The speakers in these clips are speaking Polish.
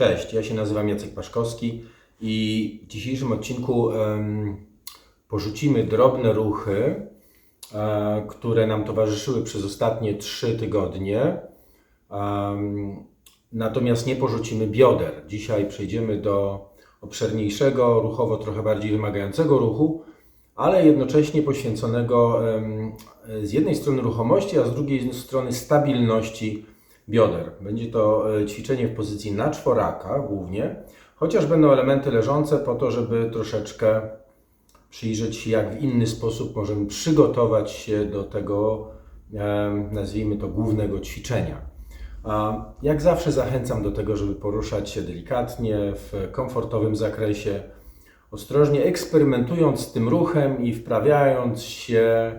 Cześć, ja się nazywam Jacek Paszkowski i w dzisiejszym odcinku em, porzucimy drobne ruchy, e, które nam towarzyszyły przez ostatnie trzy tygodnie. Em, natomiast nie porzucimy bioder. Dzisiaj przejdziemy do obszerniejszego, ruchowo trochę bardziej wymagającego ruchu, ale jednocześnie poświęconego em, z jednej strony ruchomości, a z drugiej strony stabilności bioder. Będzie to e, ćwiczenie w pozycji na czworaka głównie, chociaż będą elementy leżące po to, żeby troszeczkę przyjrzeć się, jak w inny sposób możemy przygotować się do tego, e, nazwijmy to, głównego ćwiczenia. Jak zawsze zachęcam do tego, żeby poruszać się delikatnie, w komfortowym zakresie, ostrożnie eksperymentując z tym ruchem i wprawiając się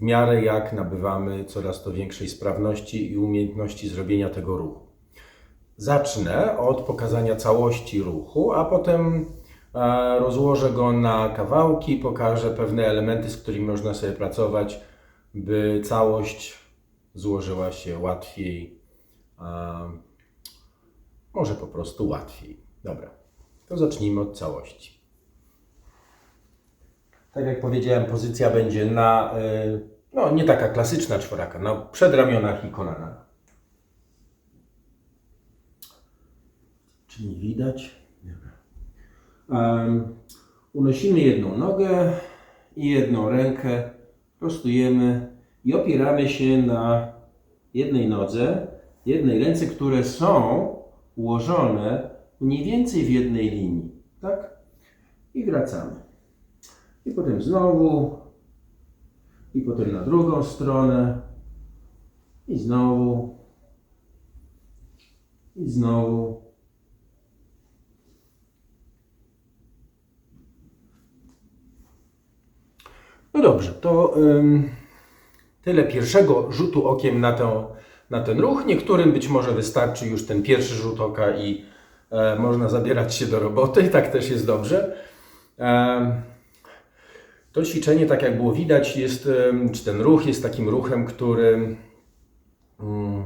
w miarę jak nabywamy coraz to większej sprawności i umiejętności zrobienia tego ruchu. Zacznę od pokazania całości ruchu, a potem e, rozłożę go na kawałki, pokażę pewne elementy, z którymi można sobie pracować, by całość złożyła się łatwiej, może po prostu łatwiej. Dobra, to zacznijmy od całości. Tak jak powiedziałem, pozycja będzie na, y, no nie taka klasyczna czworaka, na przedramionach i kolanach. Czy nie widać? Em, unosimy jedną nogę i jedną rękę, prostujemy i opieramy się na jednej nodze, jednej ręce, które są ułożone mniej więcej w jednej linii. Tak? I wracamy. I potem znowu. I potem na drugą stronę. I znowu. I znowu. No dobrze, to ym, tyle pierwszego rzutu okiem na, tę, na ten ruch. Niektórym być może wystarczy już ten pierwszy rzut oka i e, można zabierać się do roboty. Tak też jest dobrze. To ćwiczenie, tak jak było widać, jest, czy ten ruch jest takim ruchem, który mm,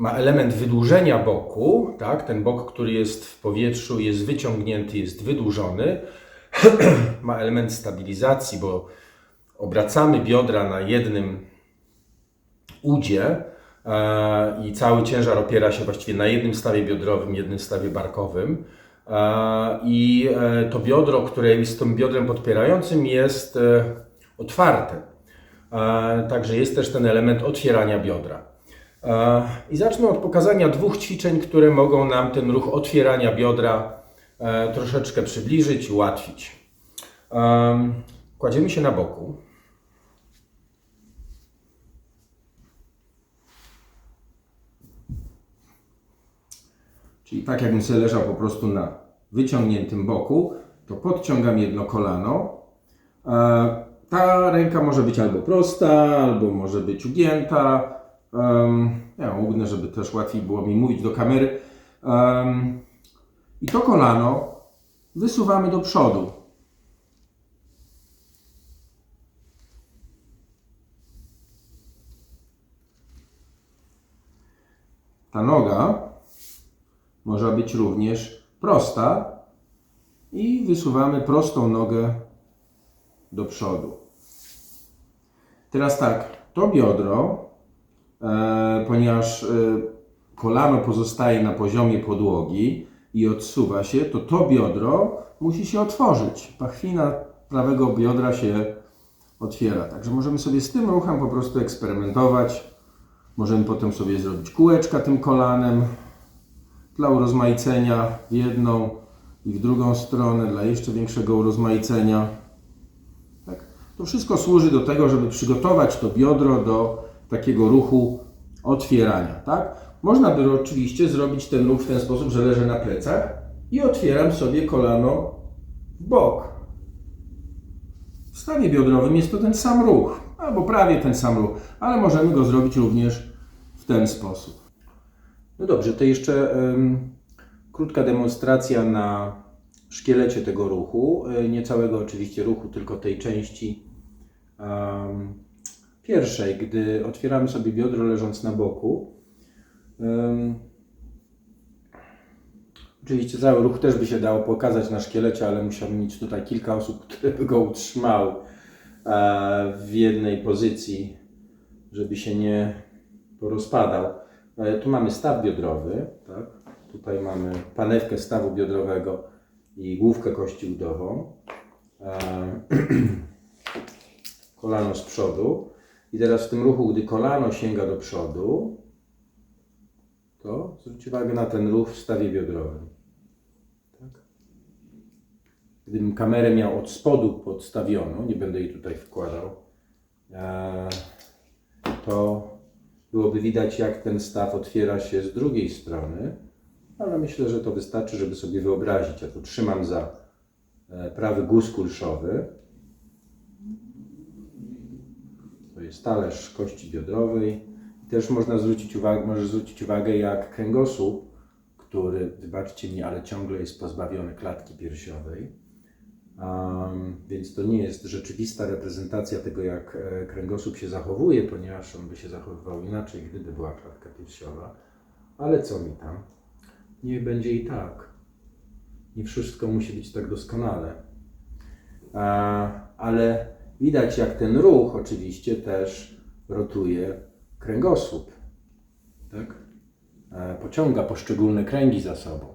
ma element wydłużenia boku. Tak? Ten bok, który jest w powietrzu, jest wyciągnięty, jest wydłużony. ma element stabilizacji, bo obracamy biodra na jednym udzie e, i cały ciężar opiera się właściwie na jednym stawie biodrowym, jednym stawie barkowym. I e, to biodro, które jest tym biodrem podpierającym, jest e, otwarte. Także jest też ten element otwierania biodra. I zacznę od pokazania dwóch ćwiczeń, które mogą nam ten ruch otwierania biodra e, troszeczkę przybliżyć, ułatwić. Em, Kładziemy się na boku. Czyli tak jakbym sobie leżał po prostu na wyciągniętym boku, to podciągam jedno kolano. E, Ta ręka może być albo prosta, albo może być ugięta. Ja ugnę, żeby też łatwiej było mi mówić do kamery. I to kolano wysuwamy do przodu. Ta noga może być również prosta i wysuwamy prostą nogę do przodu. Teraz tak, to biodro, e, ponieważ e, kolano pozostaje na poziomie podłogi i odsuwa się, to to biodro musi się otworzyć. Pachwina prawego biodra się otwiera. Także możemy sobie z tym ruchem po prostu eksperymentować. Możemy potem sobie zrobić kółeczka tym kolanem dla urozmaicenia w jedną i w drugą stronę, dla jeszcze większego urozmaicenia. Tak? To wszystko służy do tego, żeby przygotować to biodro do takiego ruchu otwierania. Tak? Można by oczywiście zrobić ten ruch w ten sposób, że leżę na plecach i otwieram sobie kolano w bok. W stawie biodrowym jest to ten sam ruch, albo prawie ten sam ruch, ale możemy go zrobić również w ten sposób. No dobrze, to jeszcze em, krótka demonstracja na szkielecie tego ruchu. E, Nie całego oczywiście ruchu, tylko tej części em, pierwszej, gdy otwieramy sobie biodro leżąc na boku. Em, Oczywiście cały ruch też by się dało pokazać na szkielecie, ale musiałbym mieć tutaj kilka osób, które by go utrzymały e, w jednej pozycji, żeby się nie porozpadał. E, Tu mamy staw biodrowy, tak? tutaj mamy panewkę stawu biodrowego i główkę kości udową. E, kolano z przodu. I teraz w tym ruchu, gdy kolano sięga do przodu, to zwróćcie uwagę na ten ruch w stawie biodrowym. Tak? Gdybym kamerę miał od spodu podstawioną, nie będę jej tutaj wkładał, e, to byłoby widać, jak ten staw otwiera się z drugiej strony, ale myślę, że to wystarczy, żeby sobie wyobrazić. Ja tu trzymam za e, prawy guz kulszowy. To jest talerz kości biodrowej. Też można zwrócić uwagę, możesz zwrócić uwagę, jak kręgosłup, który, wybaczcie mi, ale ciągle jest pozbawiony klatki piersiowej. Więc to nie jest rzeczywista reprezentacja tego, jak e, kręgosłup się zachowuje, ponieważ on by się zachowywał inaczej, gdyby była klatka piersiowa. Ale co mi tam? Niech będzie i tak. Nie wszystko musi być tak doskonale. Ale widać, jak ten ruch oczywiście też rotuje kręgosłup. Tak? E, pociąga poszczególne kręgi za sobą.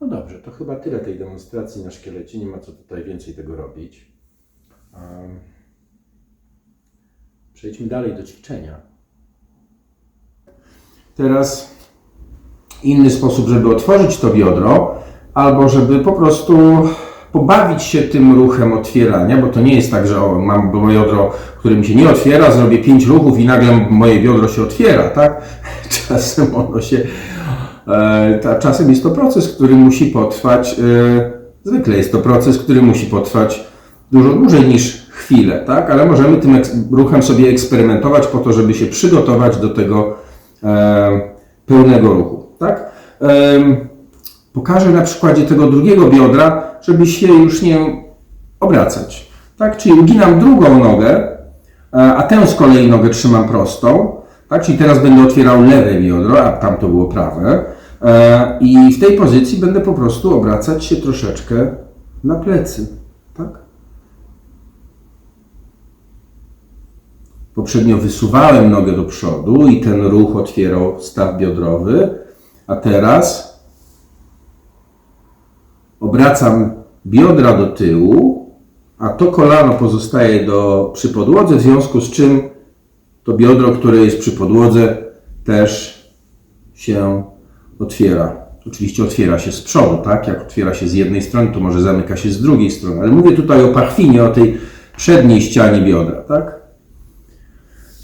No dobrze, to chyba tyle tej demonstracji na szkielecie. Nie ma co tutaj więcej tego robić. Przejdźmy dalej do ćwiczenia. Teraz inny sposób, żeby otworzyć to biodro, albo żeby po prostu pobawić się tym ruchem otwierania, bo to nie jest tak, że o, mam biodro, które mi się nie otwiera, zrobię pięć ruchów i nagle moje biodro się otwiera, tak? Czasem ono się ta- Czasem jest to proces, który musi potrwać, e, zwykle jest to proces, który musi potrwać dużo dłużej niż chwilę, tak? Ale możemy tym ruchem sobie eksperymentować po to, żeby się przygotować do tego e, pełnego ruchu, tak? Pokażę na przykładzie tego drugiego biodra, żeby się już nie obracać, tak? Czyli uginam drugą nogę, e, a tę z kolei nogę trzymam prostą, tak? Czyli teraz będę otwierał lewe biodro, a tam to było prawe. E, I w tej pozycji będę po prostu obracać się troszeczkę na plecy. Tak? Poprzednio wysuwałem nogę do przodu i ten ruch otwierał staw biodrowy, a teraz obracam biodra do tyłu, a to kolano pozostaje do, przy podłodze, w związku z czym to biodro, które jest przy podłodze, też się otwiera. Oczywiście otwiera się z przodu, tak? Jak otwiera się z jednej strony, to może zamyka się z drugiej strony. Ale mówię tutaj o pachwinie, o tej przedniej ścianie biodra, tak?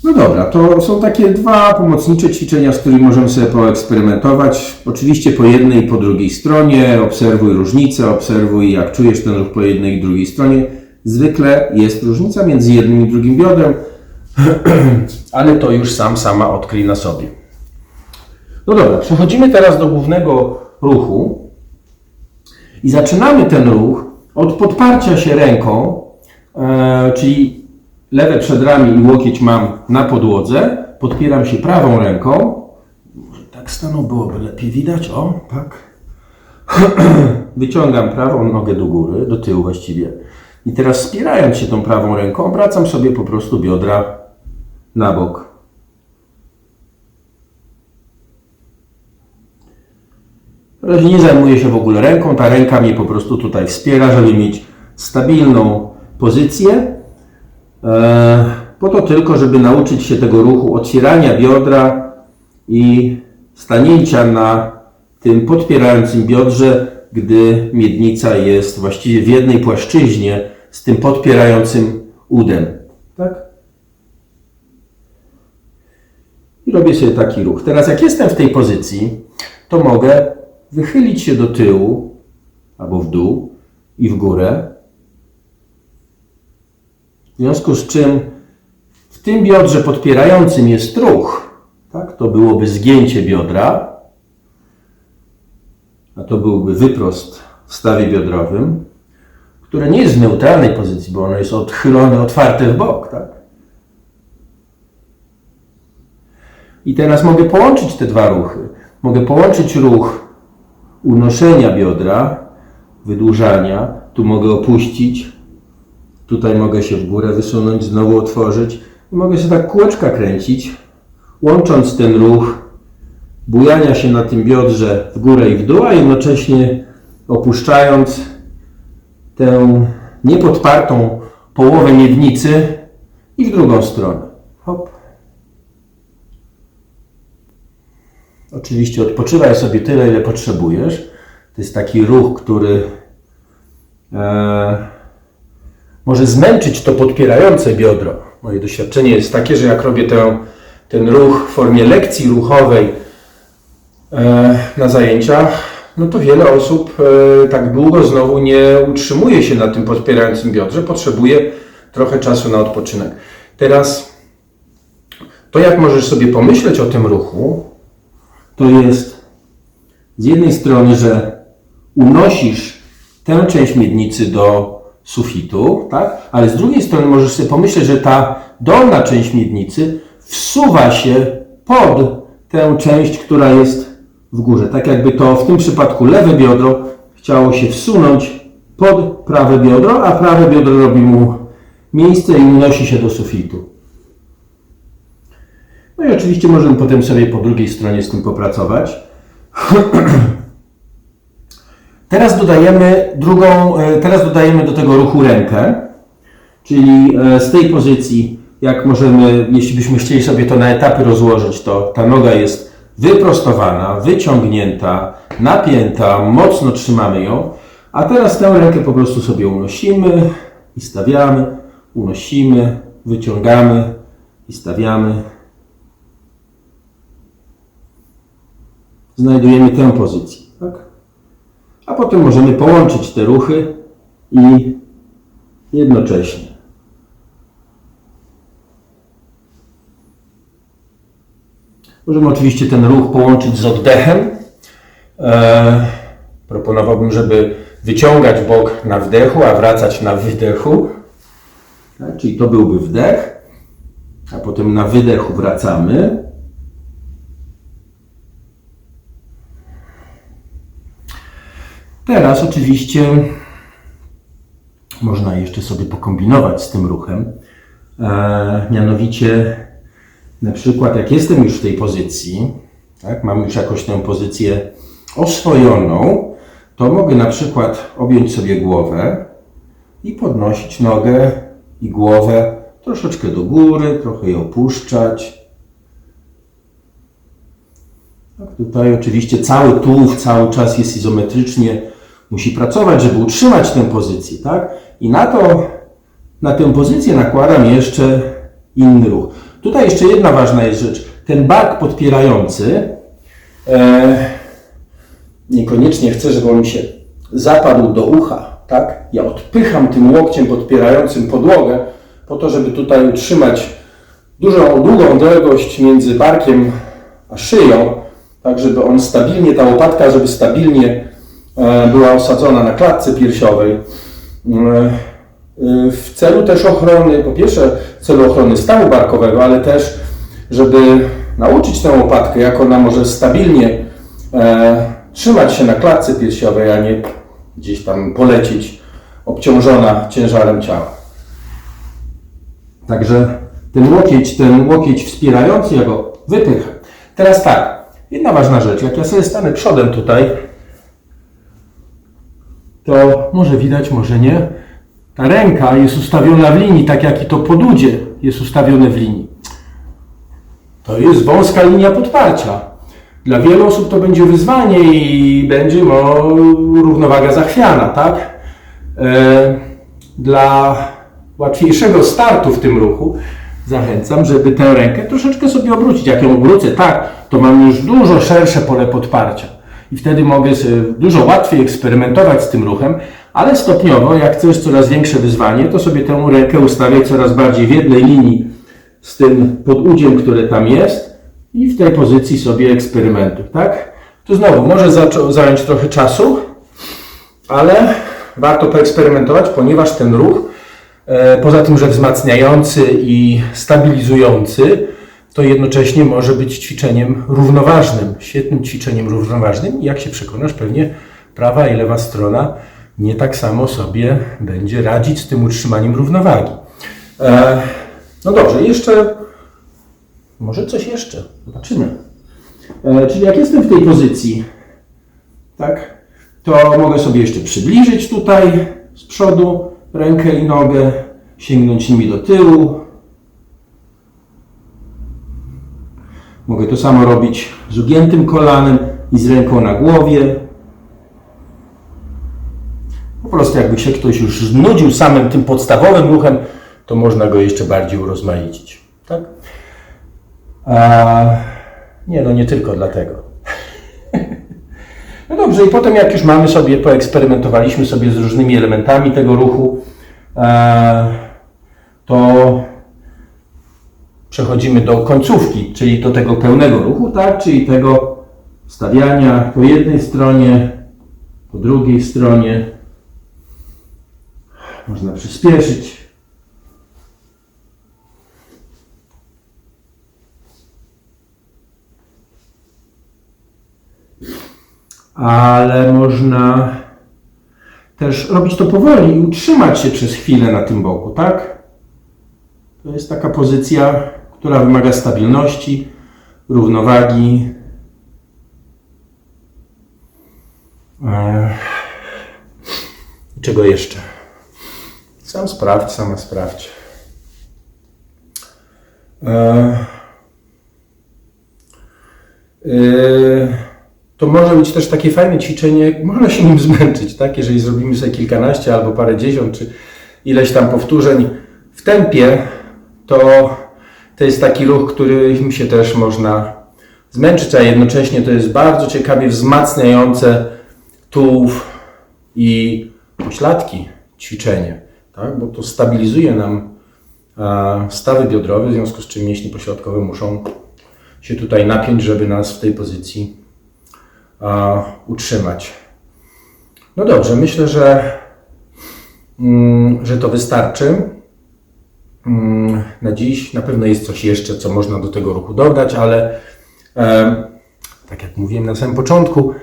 No dobra, to są takie dwa pomocnicze ćwiczenia, z którymi możemy sobie poeksperymentować. Oczywiście po jednej i po drugiej stronie. Obserwuj różnicę, obserwuj jak czujesz ten ruch po jednej i drugiej stronie. Zwykle jest różnica między jednym i drugim biodrem, ale to już sam, sama odkryj na sobie. No dobra, przechodzimy teraz do głównego ruchu i zaczynamy ten ruch od podparcia się ręką, e, czyli lewe przedramię i łokieć mam na podłodze, podpieram się prawą ręką. Może tak stanął, byłoby lepiej widać, o, tak. Wyciągam prawą nogę do góry, do tyłu właściwie. I teraz wspierając się tą prawą ręką, obracam sobie po prostu biodra na bok. Razie nie zajmuję się w ogóle ręką, ta ręka mnie po prostu tutaj wspiera, żeby mieć stabilną pozycję. E, po to tylko, żeby nauczyć się tego ruchu otwierania biodra i stanięcia na tym podpierającym biodrze, gdy miednica jest właściwie w jednej płaszczyźnie z tym podpierającym udem. Tak? I robię sobie taki ruch. Teraz jak jestem w tej pozycji, to mogę wychylić się do tyłu albo w dół i w górę. W związku z czym w tym biodrze podpierającym jest ruch. Tak? To byłoby zgięcie biodra, a to byłby wyprost w stawie biodrowym, które nie jest w neutralnej pozycji, bo ono jest odchylone, otwarte w bok. Tak? I teraz mogę połączyć te dwa ruchy. Mogę połączyć ruch unoszenia biodra, wydłużania, tu mogę opuścić, tutaj mogę się w górę wysunąć, znowu otworzyć i mogę się tak kółeczka kręcić, łącząc ten ruch bujania się na tym biodrze w górę i w dół, a jednocześnie opuszczając tę niepodpartą połowę miednicy i w drugą stronę. Hop. Oczywiście odpoczywaj sobie tyle, ile potrzebujesz. To jest taki ruch, który e, może zmęczyć to podpierające biodro. Moje doświadczenie jest takie, że jak robię ten ruch w formie lekcji ruchowej e, na zajęciach, no to wiele osób e, tak długo znowu nie utrzymuje się na tym podpierającym biodrze, potrzebuje trochę czasu na odpoczynek. Teraz to, jak możesz sobie pomyśleć o tym ruchu, to jest z jednej strony, że unosisz tę część miednicy do sufitu, tak? ale z drugiej strony możesz sobie pomyśleć, że ta dolna część miednicy wsuwa się pod tę część, która jest w górze. Tak jakby to w tym przypadku lewe biodro chciało się wsunąć pod prawe biodro, a prawe biodro robi mu miejsce i unosi się do sufitu. No i oczywiście możemy potem sobie po drugiej stronie z tym popracować. Teraz dodajemy drugą, e, teraz dodajemy do tego ruchu rękę, czyli e, z tej pozycji, jak możemy, jeśli byśmy chcieli sobie to na etapy rozłożyć, to ta noga jest wyprostowana, wyciągnięta, napięta, mocno trzymamy ją, a teraz tę rękę po prostu sobie unosimy i stawiamy, unosimy, wyciągamy i stawiamy. Znajdujemy tę pozycję. Tak? A potem możemy połączyć te ruchy i jednocześnie. Możemy oczywiście ten ruch połączyć z oddechem. E, proponowałbym, żeby wyciągać bok na wdechu, a wracać na wydechu. Tak, czyli to byłby wdech, a potem na wydechu wracamy. Teraz oczywiście można jeszcze sobie pokombinować z tym ruchem. E, mianowicie, na przykład, jak jestem już w tej pozycji, tak, mam już jakoś tę pozycję oswojoną, to mogę na przykład objąć sobie głowę i podnosić nogę i głowę troszeczkę do góry, trochę je opuszczać. Tak, tutaj oczywiście cały tułów cały czas jest izometrycznie, musi pracować, żeby utrzymać tę pozycję, tak? I na to, na tę pozycję nakładam jeszcze inny ruch. Tutaj jeszcze jedna ważna jest rzecz. Ten bark podpierający e, niekoniecznie chcę, żeby on mi się zapadł do ucha, tak? Ja odpycham tym łokciem podpierającym podłogę po to, żeby tutaj utrzymać dużą, długą odległość między barkiem a szyją, tak żeby on stabilnie, ta łopatka, żeby stabilnie była osadzona na klatce piersiowej. E, w celu też ochrony, po pierwsze w celu ochrony stawu barkowego, ale też, żeby nauczyć tę łopatkę, jak ona może stabilnie e, trzymać się na klatce piersiowej, a nie gdzieś tam polecieć obciążona ciężarem ciała. Także ten łokieć, ten łokieć wspierający, ja go wypycham. Teraz tak, jedna ważna rzecz, jak ja sobie stanę przodem tutaj, to może widać, może nie, ta ręka jest ustawiona w linii, tak jak i to podudzie jest ustawione w linii. To jest wąska linia podparcia. Dla wielu osób to będzie wyzwanie i będzie no, równowaga zachwiana, tak? E, dla łatwiejszego startu w tym ruchu zachęcam, żeby tę rękę troszeczkę sobie obrócić. Jak ją obrócę tak, to mam już dużo szersze pole podparcia. I wtedy mogę dużo łatwiej eksperymentować z tym ruchem, ale stopniowo, jak chcesz coraz większe wyzwanie, to sobie tę rękę ustawiaj coraz bardziej w jednej linii z tym podudziem, które tam jest i w tej pozycji sobie eksperymentuj, tak? Tu znowu może zająć trochę czasu, ale warto poeksperymentować, ponieważ ten ruch, e, poza tym, że wzmacniający i stabilizujący, to jednocześnie może być ćwiczeniem równoważnym, świetnym ćwiczeniem równoważnym. Jak się przekonasz, pewnie prawa i lewa strona nie tak samo sobie będzie radzić z tym utrzymaniem równowagi. E, no dobrze, jeszcze może coś jeszcze. Zobaczymy. E, czyli jak jestem w tej pozycji, tak, to mogę sobie jeszcze przybliżyć tutaj z przodu rękę i nogę, sięgnąć nimi do tyłu. Mogę to samo robić z ugiętym kolanem i z ręką na głowie. Po prostu jakby się ktoś już znudził samym tym podstawowym ruchem, to można go jeszcze bardziej urozmaicić. Tak? A, nie, no nie tylko dlatego. No dobrze, i potem jak już mamy sobie, poeksperymentowaliśmy sobie z różnymi elementami tego ruchu, to przechodzimy do końcówki, czyli do tego pełnego ruchu, tak? Czyli tego stawiania po jednej stronie, po drugiej stronie. Można przyspieszyć. ale można też robić to powoli i utrzymać się przez chwilę na tym boku, tak? To jest taka pozycja, która wymaga stabilności, równowagi. Czego jeszcze? Sam sprawdź, sama sprawdź. Eee, yy, to może być też takie fajne ćwiczenie, można się nim zmęczyć, tak? Jeżeli zrobimy sobie kilkanaście albo parę dziesiąt, czy ileś tam powtórzeń w tempie, to to jest taki ruch, którym się też można zmęczyć, a jednocześnie to jest bardzo ciekawie wzmacniające tułów i pośladki ćwiczenie, tak? Bo to stabilizuje nam stawy biodrowe, w związku z czym mięśnie pośladkowe muszą się tutaj napiąć, żeby nas w tej pozycji utrzymać. No dobrze, myślę, że, mm, że to wystarczy. Mm, na dziś na pewno jest coś jeszcze, co można do tego ruchu dodać, ale tak jak mówiłem na samym początku,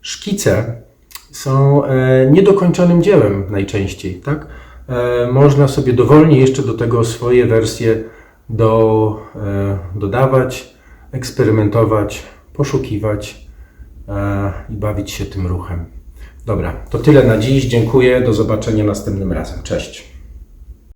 szkice są e, niedokończonym dziełem najczęściej, tak? E, można sobie dowolnie jeszcze do tego swoje wersje do, e, dodawać, eksperymentować, poszukiwać i bawić się tym ruchem. Dobra, to tyle na dziś. Dziękuję. Do zobaczenia następnym razem. Cześć.